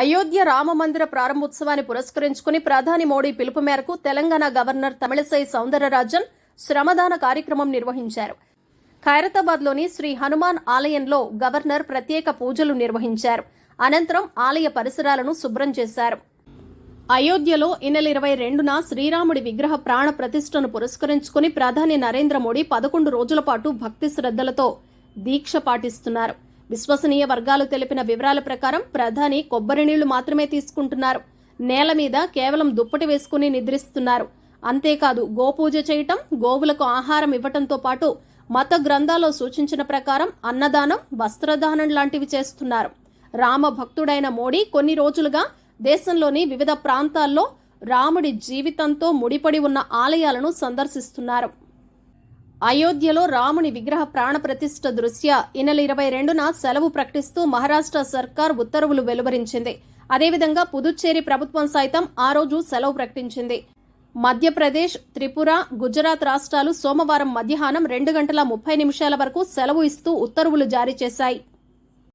అయోధ్య రామ మందిర ప్రారంభోత్సవాన్ని పురస్కరించుకుని ప్రధాని మోడీ పిలుపు మేరకు తెలంగాణ గవర్నర్ తమిళసై సౌందరరాజన్ శ్రమదాన కార్యక్రమం నిర్వహించారు. ఖైరతాబాద్లోని శ్రీ హనుమాన్ ఆలయంలో గవర్నర్ ప్రత్యేక పూజలు నిర్వహించారు. అనంతరం ఆలయ పరిసరాలను శుభ్రం చేశారు. అయోధ్యలో ఈ నెల ఇరవై రెండున శ్రీరాముడి విగ్రహ ప్రాణ ప్రతిష్టను పురస్కరించుకుని ప్రధాని నరేంద్ర మోడీ పదకొండు రోజుల పాటు భక్తి శ్రద్ధలతో దీక్ష పాటిస్తున్నారు. విశ్వసనీయ వర్గాలు తెలిపిన వివరాల ప్రకారం ప్రధాని కొబ్బరి నీళ్ళు మాత్రమే తీసుకుంటున్నారు. నేల మీద కేవలం దుప్పటి వేసుకుని నిద్రిస్తున్నారు. అంతేకాదు గోపూజ చేయటం గోవులకు ఆహారం ఇవ్వటంతో పాటు మత గ్రంథాల్లో సూచించిన ప్రకారం అన్నదానం వస్త్రదానం లాంటివి చేస్తున్నారు. రామ భక్తుడైన మోడీ కొన్ని రోజులుగా దేశంలోని వివిధ ప్రాంతాల్లో రాముడి జీవితంతో ముడిపడి ఉన్న ఆలయాలను సందర్శిస్తున్నారు. అయోధ్యలో రాముని విగ్రహ ప్రాణ ప్రతిష్ఠ దృష్ట్యా ఈ నెల ఇరవై రెండున సెలవు ప్రకటిస్తూ మహారాష్ట్ర సర్కార్ ఉత్తర్వులు వెలువరించింది. అదేవిధంగా పుదుచ్చేరి ప్రభుత్వం సైతం ఆ రోజు సెలవు ప్రకటించింది. మధ్యప్రదేశ్ త్రిపుర గుజరాత్ రాష్ట్రాలు సోమవారం మధ్యాహ్నం రెండు గంటల ముప్పై నిమిషాల వరకు సెలవు ఇస్తూ ఉత్తర్వులు జారీ చేశాయి.